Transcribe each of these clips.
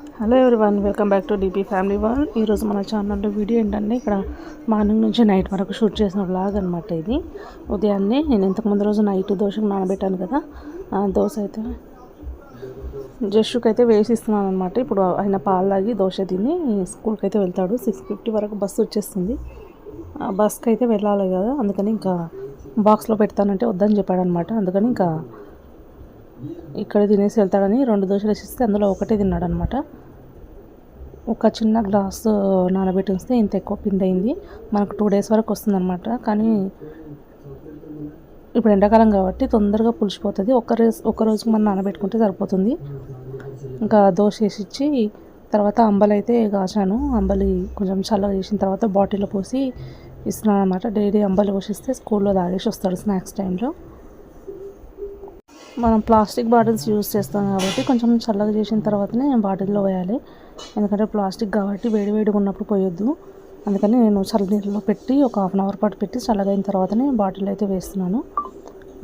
Hello one welcome back to DP family one ఈరోజు మన ఛానల్లో వీడియో ఏంటంటే ఇక్కడ మార్నింగ్ నుంచి నైట్ వరకు షూట్ చేసిన వ్లాగ్ అనమాట ఇది. ఉదయాన్నే నేను ఇంతకు ముందు రోజు నైట్ దోశకు నానబెట్టాను కదా ఆ దోశ అయితే జస్టుకి అయితే వేసిస్తున్నాను అనమాట ఇప్పుడు ఆయన పాలు తాగి దోశ తిని స్కూల్కి అయితే వెళ్తాడు. సిక్స్ ఫిఫ్టీ వరకు బస్సు వచ్చేస్తుంది. బస్కి అయితే వెళ్ళాలి కదా అందుకని ఇంకా బాక్స్లో పెడతానంటే వద్దని చెప్పాడు అనమాట అందుకని ఇంకా ఇక్కడ తినేసి వెళ్తాడని రెండు దోశలు వేసిస్తే అందులో ఒకటే తిన్నాడు అనమాట ఒక చిన్న గ్లాస్ నానబెట్టి వస్తే ఇంత ఎక్కువ పిండి అయింది మనకు టూ డేస్ వరకు వస్తుందన్నమాట కానీ ఇప్పుడు ఎండాకాలం కాబట్టి తొందరగా పులిసిపోతుంది. ఒక రోజు ఒక రోజుకి మనం నానబెట్టుకుంటే సరిపోతుంది. ఇంకా దోశ వేసి ఇచ్చి తర్వాత అంబలి అయితే కాచాను. అంబలి కొంచెం చల్లగా చేసిన తర్వాత బాటిల్లో పోసి ఇస్తున్నాను అనమాట డైలీ అంబలి పోసిస్తే స్కూల్లో తాగేసి వస్తాడు స్నాక్స్ టైంలో. మనం ప్లాస్టిక్ బాటిల్స్ యూజ్ చేస్తాం కాబట్టి కొంచెం చల్లగా చేసిన తర్వాతనే బాటిల్లో వేయాలి. ఎందుకంటే ప్లాస్టిక్ కాబట్టి వేడి వేడిగా ఉన్నప్పుడు పోయొద్దు. అందుకని నేను చల్ల నీళ్ళలో పెట్టి ఒక హాఫ్ అన్ అవర్ పాటు పెట్టి చల్లగా అయిన తర్వాతనే బాటిల్ అయితే వేస్తున్నాను.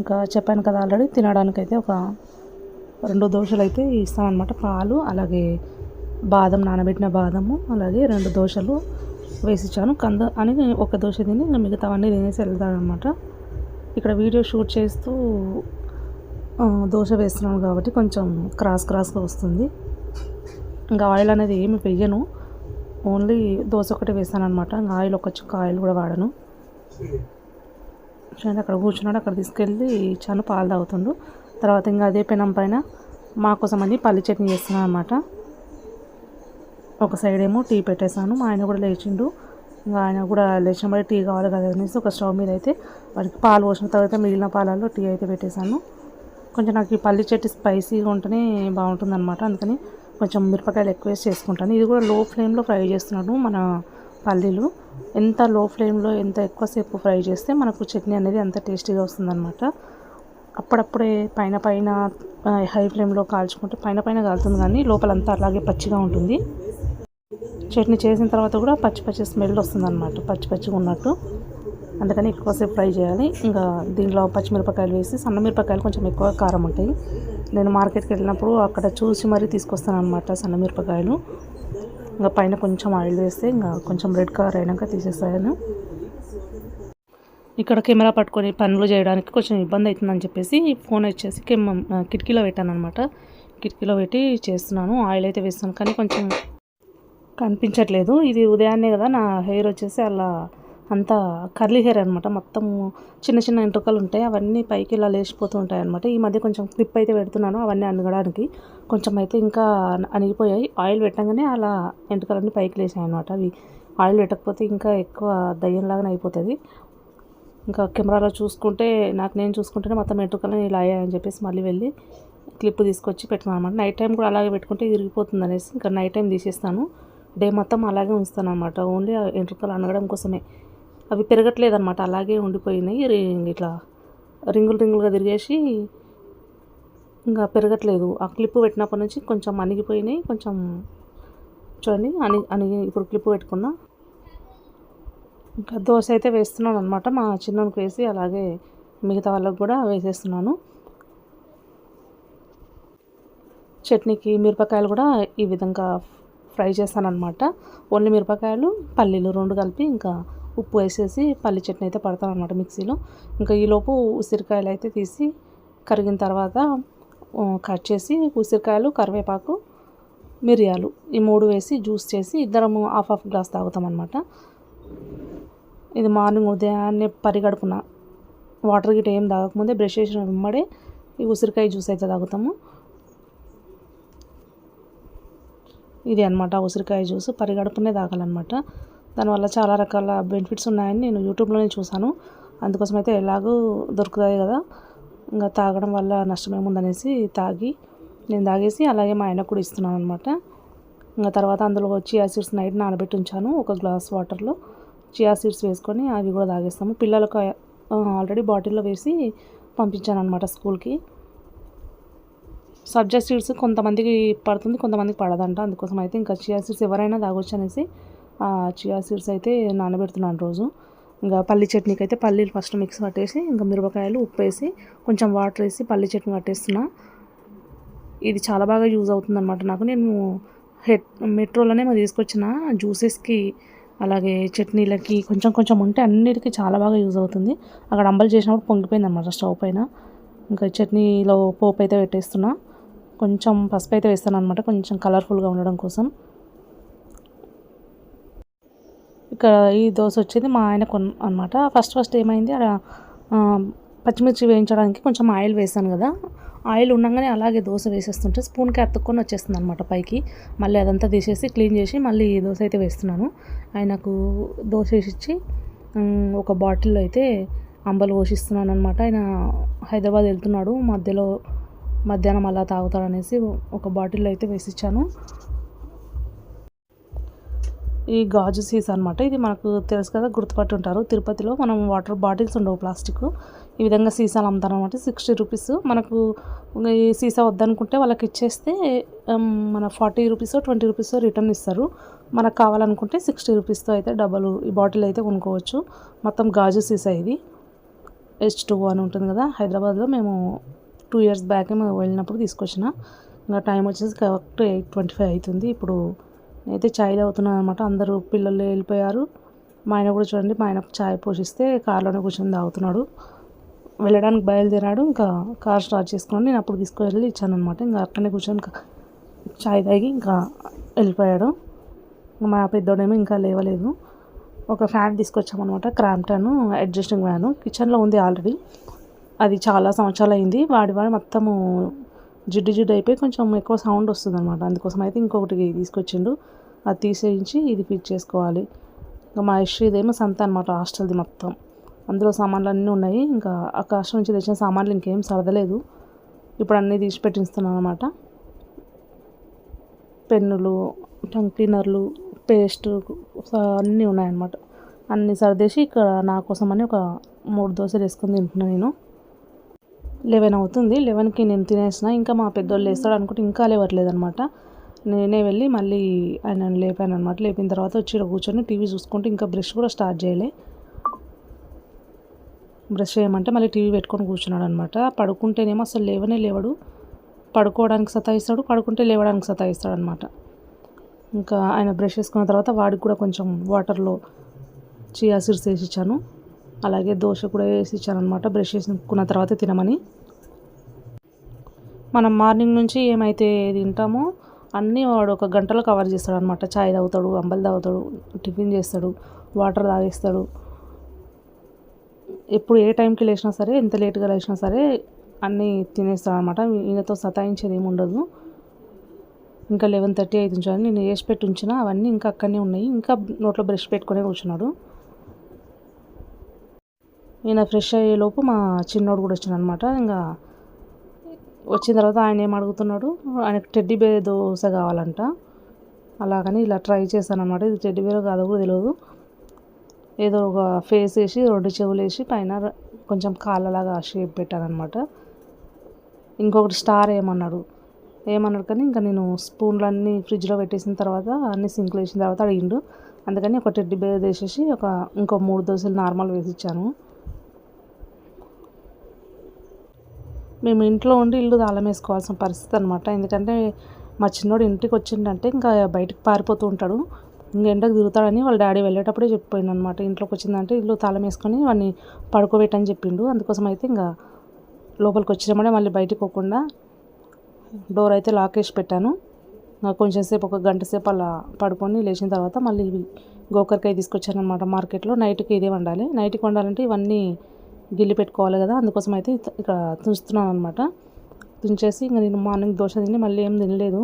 ఇంకా చెప్పాను కదా ఆల్రెడీ తినడానికి అయితే ఒక రెండు దోశలు అయితే ఇస్తామన్నమాట పాలు అలాగే బాదం నానబెట్టిన బాదము అలాగే రెండు దోశలు వేసిచ్చాను. కంద అని ఒక దోశ తిని ఇంకా మిగతావన్నీ తినేసి వెళ్తాడనమాట ఇక్కడ వీడియో షూట్ చేస్తూ దోశ వేస్తున్నాను కాబట్టి కొంచెం క్రాస్ క్రాస్గా వస్తుంది. ఇంకా ఆయిల్ అనేది ఏమి వెయ్యను ఓన్లీ దోశ ఒకటి వేస్తాను అనమాట ఇంకా ఆయిల్ ఒక చుక్క ఆయిల్ కూడా వాడను. చూడండి అక్కడ కూర్చున్నాడు. అక్కడ తీసుకెళ్ళి ఇచ్చాను పాలు తాగుతుండు. తర్వాత ఇంకా అదే పెనం పైన మా కోసం అని పల్లి చట్నీ చేస్తున్నాను అనమాట ఒక సైడ్ ఏమో టీ పెట్టేశాను. మా ఆయన కూడా లేచిండు. ఇంకా ఆయన కూడా లేచిన బట్టి టీ కావాలి కదా అనేసి ఒక స్టవ్ మీద అయితే వాడికి పాలు పోసిన తర్వాత మిగిలిన పాలలో టీ అయితే పెట్టేశాను. కొంచెం నాకు ఈ పల్లి చెట్టు స్పైసీగా ఉంటేనే బాగుంటుంది అనమాట అందుకని కొంచెం మిరపకాయలు ఎక్కువ వేసి చేసుకుంటాను. ఇది కూడా లో ఫ్లేమ్లో ఫ్రై చేస్తున్నాను మన పల్లీలు. ఎంత లో ఫ్లేమ్లో ఎంత ఎక్కువసేపు ఫ్రై చేస్తే మనకు చట్నీ అనేది అంత టేస్టీగా వస్తుందన్నమాట. అప్పుడప్పుడే పైన పైన హై ఫ్లేమ్లో కాల్చుకుంటే పైన పైన కాలుతుంది కానీ లోపలంతా అలాగే పచ్చిగా ఉంటుంది. చట్నీ చేసిన తర్వాత కూడా పచ్చి పచ్చి స్మెల్ వస్తుంది అనమాట పచ్చి పచ్చిగా ఉన్నట్టు. అందుకని ఎక్కువసేపు ఫ్రై చేయాలి. ఇంకా దీంట్లో పచ్చిమిరపకాయలు వేసి సన్న మిరపకాయలు కొంచెం ఎక్కువ కారం ఉంటాయి. నేను మార్కెట్కి వెళ్ళినప్పుడు అక్కడ చూసి మరీ తీసుకొస్తాను అనమాట సన్న మిరపకాయలు. ఇంకా పైన కొంచెం ఆయిల్ వేస్తే ఇంకా కొంచెం రెడ్ కలర్ అయినాక తీసేస్తాను ఇక్కడ కెమెరా పట్టుకొని పనులు చేయడానికి కొంచెం ఇబ్బంది అవుతుందని చెప్పేసి ఫోన్ వచ్చేసి కెమ్ కిటికీలో పెట్టాను అనమాట కిటికీలో పెట్టి చేస్తున్నాను. ఆయిల్ అయితే వేస్తాను కానీ కొంచెం కనిపించట్లేదు. ఇది ఉదయాన్నే కదా నా హెయిర్ వచ్చేసి అలా అంతా కర్లీ హెయిర్ అనమాట మొత్తం చిన్న చిన్న ఎంట్రుకలు ఉంటాయి. అవన్నీ పైకి ఇలా లేచిపోతూ ఉంటాయి అనమాట ఈ మధ్య కొంచెం క్లిప్ అయితే పెడుతున్నాను అవన్నీ అనగడానికి కొంచెం అయితే ఇంకా అణిగిపోయాయి. ఆయిల్ పెట్టగానే అలా ఎంట్రుకలన్నీ పైకి లేచాయి అనమాట అవి ఆయిల్ పెట్టకపోతే ఇంకా ఎక్కువ దయ్యంలాగానే అయిపోతుంది. ఇంకా కెమెరాలో చూసుకుంటే నాకు నేను చూసుకుంటేనే మొత్తం ఎంట్రుకలని ఇలా అయ్యాయని చెప్పేసి మళ్ళీ వెళ్ళి క్లిప్ తీసుకొచ్చి పెట్టుకున్నాను అనమాట నైట్ టైం కూడా అలాగే పెట్టుకుంటే ఇరిగిపోతుంది అనేసి ఇంకా నైట్ టైం తీసేస్తాను. డే మొత్తం అలాగే ఉంచుతాను అనమాట ఓన్లీ ఆ ఎంట్రుకలు అనగడం కోసమే. అవి పెరగట్లేదనమాట అలాగే ఉండిపోయినాయి. ఇట్లా రింగులు రింగులుగా తిరిగేసి ఇంకా పెరగట్లేదు. ఆ క్లిప్ పెట్టినప్పటి నుంచి కొంచెం అణిగిపోయినాయి కొంచెం చూడండి అని అణిగి ఇప్పుడు క్లిప్ పెట్టుకున్నా. ఇంకా దోశ అయితే వేస్తున్నాను అనమాట మా చిన్నకి వేసి అలాగే మిగతా వాళ్ళకు కూడా వేసేస్తున్నాను. చట్నీకి మిరపకాయలు కూడా ఈ విధంగా ఫ్రై చేస్తాను అనమాట ఓన్లీ మిరపకాయలు పల్లీలు రెండు కలిపి ఇంకా ఉప్పు వేసేసి పల్లి చట్నీ అయితే పడతాను అనమాట మిక్సీలో. ఇంకా ఈలోపు ఉసిరికాయలు అయితే తీసి కరిగిన తర్వాత కట్ చేసి ఉసిరికాయలు కరివేపాకు మిరియాలు ఈ మూడు వేసి జ్యూస్ చేసి ఇద్దరము హాఫ్ హాఫ్ గ్లాస్ తాగుతాం అనమాట ఇది మార్నింగ్ ఉదయాన్నే పరిగడుపున వాటర్ గిట్ ఏం తాగకముందే బ్రష్ చేసిన వెంబడే ఈ ఉసిరికాయ జ్యూస్ అయితే తాగుతాము. ఇది అనమాట ఉసిరికాయ జ్యూస్. పరిగడుపునే తాగాలన్నమాట. దానివల్ల చాలా రకాల బెనిఫిట్స్ ఉన్నాయని నేను యూట్యూబ్లోనే చూశాను. అందుకోసం అయితే ఎలాగో దొరుకుతుంది కదా. ఇంకా తాగడం వల్ల నష్టమేముందనేసి తాగి నేను తాగేసి అలాగే మా ఆయన కూడా ఇస్తున్నాను అనమాట ఇంకా తర్వాత అందులో చియా సీడ్స్ నైట్ నానబెట్టి ఉంచాను ఒక గ్లాస్ వాటర్లో. చియా సీడ్స్ వేసుకొని అవి కూడా తాగేస్తాము. పిల్లలకు ఆల్రెడీ బాటిల్లో వేసి పంపించాను అనమాట స్కూల్కి. సబ్జా సీడ్స్ కొంతమందికి పడుతుంది కొంతమందికి పడదంట. అందుకోసం అయితే ఇంకా చియా సీడ్స్ ఎవరైనా తాగొచ్చు అనేసి చియా సీడ్స్ అయితే నానబెడుతున్నాను రోజు. ఇంకా పల్లి చట్నీకి అయితే పల్లీలు ఫస్ట్ మిక్స్ పట్టేసి ఇంకా మిరపకాయలు ఉప్పు వేసి కొంచెం వాటర్ వేసి పల్లి చట్నీ పట్టేస్తున్నా. ఇది చాలా బాగా యూజ్ అవుతుంది అనమాట నాకు. నేను హెడ్ మెట్రోలోనే మేము తీసుకొచ్చిన జ్యూసెస్కి అలాగే చట్నీలకి కొంచెం కొంచెం ఉంటే అన్నిటికీ చాలా బాగా యూజ్ అవుతుంది. అక్కడ అంబలి చేసినప్పుడు పొంగిపోయింది అనమాట స్టవ్ పైన. ఇంకా చట్నీలో పోపు అయితే పెట్టేస్తున్నా. కొంచెం పసుపు అయితే వేస్తాను అనమాట కొంచెం కలర్ఫుల్గా ఉండడం కోసం. ఇక్కడ ఈ దోశ వచ్చేది మా ఆయన కొన్ అనమాట ఫస్ట్ ఫస్ట్ ఏమైంది అక్కడ పచ్చిమిర్చి వేయించడానికి కొంచెం ఆయిల్ వేసాను కదా. ఆయిల్ ఉండగానే అలాగే దోశ వేసేస్తుంటే స్పూన్కి అతుక్కొని వచ్చేస్తుంది అనమాట పైకి. మళ్ళీ అదంతా తీసేసి క్లీన్ చేసి మళ్ళీ దోశ అయితే వేస్తున్నాను. ఆయనకు దోశ వేసిచ్చి ఒక బాటిల్లో అయితే అంబలు పోషిస్తున్నాను అనమాట ఆయన హైదరాబాద్ వెళ్తున్నాడు మధ్యలో మధ్యాహ్నం అలా తాగుతాడనేసి ఒక బాటిల్లో అయితే వేసిచ్చాను. ఈ గాజు సీసా అనమాట ఇది మనకు తెలుసు కదా గుర్తుపట్టుంటారు. తిరుపతిలో మనం వాటర్ బాటిల్స్ ఉండవు ప్లాస్టిక్. ఈ విధంగా సీసాలు అమ్ముతారు అనమాట సిక్స్టీ రూపీస్. మనకు ఈ సీసా వద్దనుకుంటే వాళ్ళకి ఇచ్చేస్తే మన forty rupees twenty rupees return ఇస్తారు. మనకు కావాలనుకుంటే సిక్స్టీ రూపీస్తో అయితే డబ్బులు ఈ బాటిల్ అయితే కొనుక్కోవచ్చు. మొత్తం గాజు సీసా ఇది. హెచ్ టూ అని ఉంటుంది కదా హైదరాబాద్లో మేము టూ ఇయర్స్ బ్యాక్ మేము వెళ్ళినప్పుడు తీసుకొచ్చిన. ఇంకా టైం వచ్చేసి కరెక్ట్ ఎయిట్ ట్వంటీ ఫైవ్ అవుతుంది. ఇప్పుడు అయితే చాయ్ తాగుతున్నాను అనమాట అందరూ పిల్లలు వెళ్ళిపోయారు. మా ఆయన కూడా చూడండి మా ఆయన చాయ్ పోషిస్తే కార్లోనే కూర్చొని తాగుతున్నాడు. వెళ్ళడానికి బయలుదేరాడు. ఇంకా కార్ స్టార్ట్ చేసుకొని నేను అప్పుడు తీసుకువెళ్ళి ఇచ్చాను అనమాట ఇంకా అక్కడనే కూర్చొని చాయ్ తాగి ఇంకా వెళ్ళిపోయాడు. మా పెద్దోడేమో ఇంకా లేవలేదు. ఒక ఫ్యాన్ తీసుకొచ్చామన్నమాట క్రాంప్టన్ అడ్జస్టింగ్ ఫ్యాన్ కిచెన్లో ఉంది ఆల్రెడీ అది చాలా సంవత్సరాలు అయింది. వాడి వాడి మొత్తము జిడ్డు జిడ్డు అయిపోయి కొంచెం ఎక్కువ సౌండ్ వస్తుంది అనమాట అందుకోసం అయితే ఇంకొకటి తీసుకొచ్చిండు. అది తీసేయించి ఇది ఫిట్ చేసుకోవాలి. ఇంకా మా ఇదేమో సంత అనమాట హాస్టల్ది మొత్తం. అందులో సామాన్లు అన్నీ ఉన్నాయి. ఇంకా ఆ కాస్ట్ నుంచి తెచ్చిన సామాన్లు ఇంకేం సరదలేదు. ఇప్పుడు అన్నీ తీసి పెట్టిస్తున్నాను అనమాట పెన్నులు టంగ్ క్లీనర్లు పేస్ట్ అన్నీ ఉన్నాయన్నమాట. అన్నీ సర్దేసి ఇక్కడ నా కోసం అని ఒక మూడు దోశలు వేసుకొని తింటున్నాను నేను. లెవెన్ అవుతుంది. లెవెన్కి నేను తినేసిన. ఇంకా మా పెద్దోళ్ళు వేస్తాడు అనుకుంటే ఇంకా లేవట్లేదనమాట నేనే వెళ్ళి మళ్ళీ ఆయన లేపాను అనమాట లేపిన తర్వాత వచ్చి కూర్చొని టీవీ చూసుకుంటే ఇంకా బ్రష్ కూడా స్టార్ట్ చేయలే. బ్రష్ చేయమంటే మళ్ళీ టీవీ పెట్టుకొని కూర్చున్నాడు అనమాట పడుకుంటేనేమో అసలు లేవనే లేవడు. పడుకోవడానికి సతాయిస్తాడు. పడుకుంటే లేవడానికి సతాయిస్తాడు అనమాట ఇంకా ఆయన బ్రష్ చేసుకున్న తర్వాత వాడికి కూడా కొంచెం వాటర్లో చియా సీడ్స్ వేసి ఇచ్చాను. అలాగే దోశ కూడా వేసి ఇచ్చాను అనమాట బ్రష్ చేసుకున్న తర్వాత తినమని. మనం మార్నింగ్ నుంచి ఏమైతే తింటామో అన్నీ వాడు ఒక గంటలో కవర్ చేస్తాడు అనమాట చాయ్ తాగుతాడు అంబలి తాగుతాడు టిఫిన్ చేస్తాడు వాటర్ తాగేస్తాడు. ఎప్పుడు ఏ టైంకి లేచినా సరే ఎంత లేట్గా లేచినా సరే అన్నీ తినేస్తాడు అనమాట ఈయనతో సతాయించేది ఏమి ఉండదు. ఇంకా లెవెన్ థర్టీ అయితే ఉంచాను నేను వేసి పెట్టి ఉంచిన అవన్నీ ఇంకా అక్కడనే ఉన్నాయి. ఇంకా నోట్లో బ్రష్ పెట్టుకునే కూర్చున్నాడు. ఈయన ఫ్రెష్ అయ్యేలోపు మా చిన్నోడు కూడా వచ్చిన అనమాట ఇంకా వచ్చిన తర్వాత ఆయన ఏం అడుగుతున్నాడు? ఆయనకు టెడ్డీ బేర్ దోశ కావాలంట. అలాగని ఇలా ట్రై చేశాను అనమాట ఇది టెడ్డీ బేర్ కాదో కూడా తెలియదు ఏదో ఒక ఫేస్ వేసి రెండు చెవులు వేసి పైన కొంచెం కాళ్ళలాగా షేప్ పెట్టానమాట ఇంకొకటి స్టార్ ఏమన్నాడు? ఏమన్నాడు కానీ ఇంకా నేను స్పూన్లన్నీ ఫ్రిడ్జ్లో పెట్టేసిన తర్వాత అన్ని సింక్లో వేసిన తర్వాత అడిగిండు. అందుకని ఒక టెడ్డీ బేర్ వేసేసి ఒక ఇంకో మూడు దోశలు నార్మల్ వేసి ఇచ్చాను. మేము ఇంట్లో ఉండి ఇల్లు తాళం వేసుకోవాల్సిన పరిస్థితి అనమాట ఎందుకంటే మా చిన్నోడు ఇంటికి వచ్చిందంటే ఇంకా బయటకు పారిపోతూ ఉంటాడు. ఇంకా ఎండకు తిరుగుతాడని వాళ్ళ డాడీ వెళ్ళేటప్పుడే చెప్పిపోయింది అనమాట ఇంట్లోకి వచ్చిందంటే ఇల్లు తాళం వేసుకొని వాడిని పడుకోబెట్టని చెప్పిండు. అందుకోసం అయితే ఇంకా లోపలికి వచ్చినామనే మళ్ళీ బయటకు పోకుండా డోర్ అయితే లాక్ వేసి పెట్టాను. కొంచెం సేపు ఒక గంట సేపు అలా పడుకొని లేచిన తర్వాత మళ్ళీ గోకరకాయ తీసుకొచ్చాను అనమాట మార్కెట్లో. నైట్కి ఇదే వండాలి. నైట్కి వండాలంటే ఇవన్నీ గిల్లి పెట్టుకోవాలి కదా అందుకోసం అయితే ఇక్కడ తుంచుతున్నాను అనమాట తుంచేసి ఇంకా నేను మార్నింగ్ దోశ తిని మళ్ళీ ఏం తినలేదు.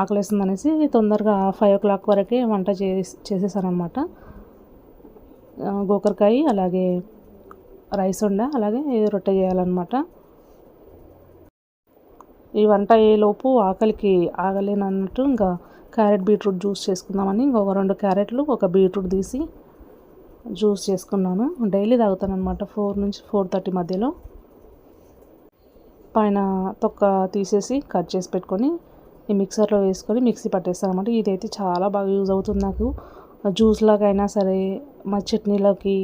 ఆకలేస్తుంది అనేసి తొందరగా ఫైవ్ ఓ క్లాక్ వరకే వంట చేసి చేసేసానమాట గోకరకాయ అలాగే రైస్ ఉండ అలాగే రొట్టె చేయాలన్నమాట. ఈ వంట అయ్యేలోపు ఆకలికి ఆగలేనన్నట్టు ఇంకా క్యారెట్ బీట్రూట్ జ్యూస్ చేసుకుందామని ఇంకొక రెండు క్యారెట్లు ఒక బీట్రూట్ తీసి జ్యూస్ చేసుకున్నాను. డైలీ తాగుతాను అనమాట ఫోర్ నుంచి ఫోర్ థర్టీ మధ్యలో. పైన తొక్క తీసేసి కట్ చేసి పెట్టుకొని ఈ మిక్సర్లో వేసుకొని మిక్సీ పట్టేస్తాను అనమాట ఇదైతే చాలా బాగా యూజ్ అవుతుంది నాకు. జ్యూస్ లాగైనా సరే మా చట్నీలోకి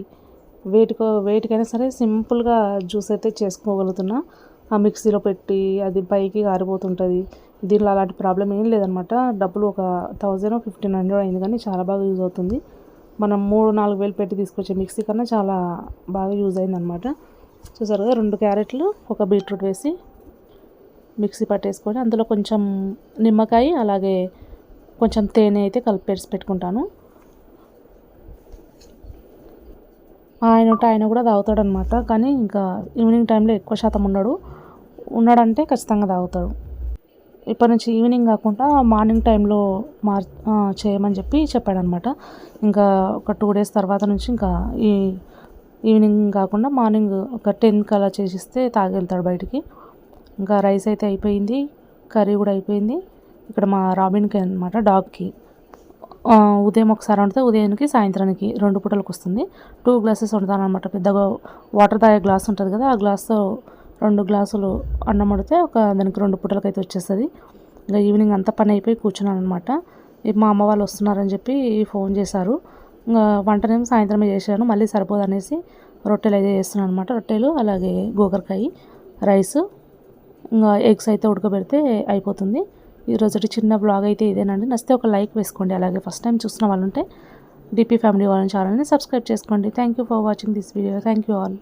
వేటికో వేటికైనా సరే సింపుల్గా జ్యూస్ అయితే చేసుకోగలుగుతున్నా. ఆ మిక్సీలో పెట్టి అది పైకి కారిపోతుంటుంది దీనిలో అలాంటి ప్రాబ్లం ఏం లేదనమాట డబ్బులు ఒక థౌజండ్ ఫిఫ్టీన్ హండ్రెడ్ అయింది కానీ చాలా బాగా యూజ్ అవుతుంది. మనం మూడు నాలుగు వేలు పెట్టి తీసుకొచ్చే మిక్సీ కన్నా చాలా బాగా యూజ్ అయిందనమాట చూసారు కదా రెండు క్యారెట్లు ఒక బీట్రూట్ వేసి మిక్సీ పట్టేసుకొని అందులో కొంచెం నిమ్మకాయ అలాగే కొంచెం తేనె అయితే కలిపేసి పెట్టుకుంటాను. ఆయన ఉంటే ఆయన కూడా తాగుతాడనమాట కానీ ఇంకా ఈవినింగ్ టైంలో ఎక్కువ శాతం ఉన్నాడు ఉన్నాడంటే ఖచ్చితంగా తాగుతాడు. ఇప్పటి నుంచి ఈవినింగ్ కాకుండా మార్నింగ్ టైంలో మార్ చేయమని చెప్పి చెప్పాడనమాట ఇంకా ఒక టూ డేస్ తర్వాత నుంచి ఇంకా ఈ ఈవినింగ్ కాకుండా మార్నింగ్ ఒక టెన్కి అలా చేసిస్తే తాగెళ్తాడు బయటికి. ఇంకా రైస్ అయితే అయిపోయింది కర్రీ కూడా అయిపోయింది. ఇక్కడ మా రాబిన్కి అనమాట డాగ్కి ఉదయం ఒకసారి వండితే ఉదయానికి సాయంత్రానికి రెండు పూటలకు వస్తుంది. టూ గ్లాసెస్ వండుతాను అనమాట పెద్దగా వాటర్ తాగే గ్లాస్ ఉంటుంది కదా ఆ గ్లాస్తో రెండు గ్లాసులు అన్నం వడితే ఒక దానికి రెండు పూటలకు అయితే వచ్చేస్తుంది. ఇంకా ఈవినింగ్ అంతా పని అయిపోయి కూర్చున్నాను అనమాట మా అమ్మ వాళ్ళు వస్తున్నారని చెప్పి ఫోన్ చేశారు. ఇంకా వంటనేమో సాయంత్రమే చేశాను. మళ్ళీ సరిపోదు అనేసి రొట్టెలు అయితే చేస్తున్నాను అనమాట రొట్టెలు అలాగే గోకరకాయ రైస్ ఇంకా ఎగ్స్ అయితే ఉడకబెడితే అయిపోతుంది. ఈరోజు చిన్న బ్లాగ్ అయితే ఇదేనండి. నచ్చితే ఒక లైక్ వేసుకోండి. అలాగే ఫస్ట్ టైం చూసిన వాళ్ళు ఉంటే డిపి ఫ్యామిలీ వాళ్ళని ఛానల్ని సబ్స్క్రైబ్ చేసుకోండి. Thank you for watching this video thank you all